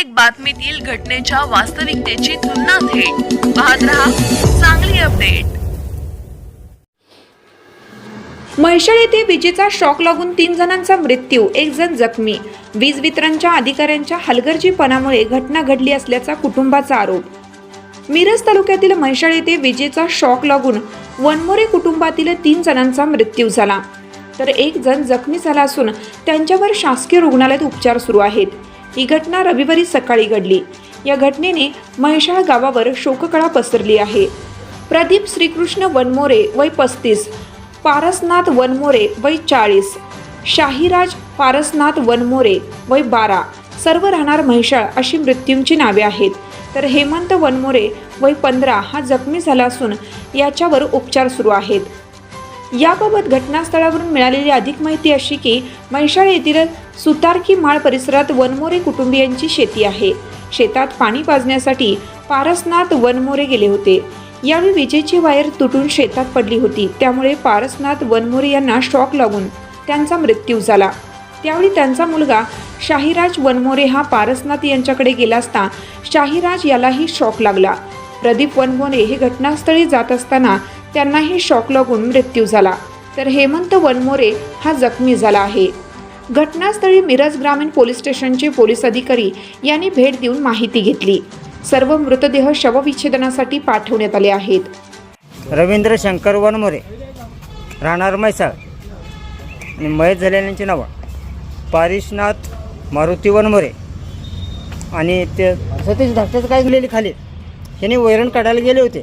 प्रत्येक बातमीतील घटनेच्या वास्तविकतेची तुलना थेट. पाहत रहा चांगली अपडेट. म्हैसळ येथे विजेचा शॉक लागून तीन जणांचा मृत्यू एक जण जखमी. वीज वितरणच्या अधिकाऱ्यांच्या हलगर्जीपणामुळे घटना घडली असल्याचा कुटुंबाचा आरोप. मिरज तालुक्यातील म्हैसाळ येथे विजेचा शॉक लागून वनमोरे कुटुंबातील तीन जणांचा मृत्यू झाला. तर एक जण जखमी झाला असून त्यांच्यावर शासकीय रुग्णालयात उपचार सुरू आहेत. ही घटना रविवारी सकाळी घडली. या घटनेने म्हैसाळ गावावर शोककळा पसरली आहे. प्रदीप श्रीकृष्ण वनमोरे वय पस्तीस पारसनाथ वनमोरे वय चाळीस शाहीराज पारसनाथ वनमोरे वय बारा सर्व राहणार म्हैसाळ अशी मृत्यूंची नावे आहेत. तर हेमंत वनमोरे वय पंधरा हा जखमी झाला असून याच्यावर उपचार सुरू आहेत. याबाबत घटनास्थळावरून मिळालेली अधिक माहिती अशी की म्हैसाळ येथील सुतारकी माळ परिसरात वनमोरे कुटुंबियांची शेती आहे. शेतात पाणी पाजण्यासाठी पारसनाथ वनमोरे गेले होते. यावेळी विजेची वायर तुटून शेतात पडली होती. त्यामुळे पारसनाथ वनमोरे यांना शॉक लागून त्यांचा मृत्यू झाला. त्यावेळी त्यांचा मुलगा शाहीराज वनमोरे हा पारसनाथ यांच्याकडे गेला असता शाहिराज यालाही शॉक लागला. प्रदीप वनमोरे हे घटनास्थळी जात असताना त्यांनाही शॉक लागून मृत्यू झाला. तर हेमंत वनमोरे हा जखमी झाला आहे. घटनास्थळी मिरज ग्रामीण पोलीस स्टेशनचे पोलीस अधिकारी यांनी भेट देऊन माहिती घेतली. सर्व मृतदेह शवविच्छेदनासाठी पाठवण्यात आले आहेत. रवींद्र शंकर वनमोरे राहणार म्हैसाळ आणि मयत झालेल्यांची नावं. पारिशनाथ मारुती वनमोरे आणि ते सतीश धाकट्याचं काय गेलेली खाली. ह्याने वैरण काढायला गेले होते.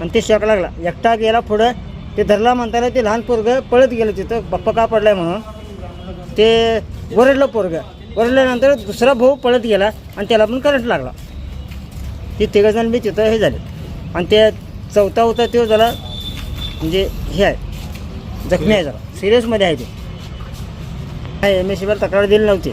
आणि ते शॉक लागला. एकटा गेला पुढं ते धरला म्हणताना ते लहान पोरगं पळत गेलं तिथं. बाप्पा का पडलाय म्हणून? ते वरडलं पोरगं. वरडल्यानंतर दुसरा भाऊ पळत गेला आणि त्याला पण करंट लागला. ते तिघंजण बी तिथं हे झाले. आणि ते चौथा होता तो झाला म्हणजे हे आहे जखमी आहे जरा. सिरियसमध्ये आहे ते. एम एस सीवर तक्रार दिली नव्हती.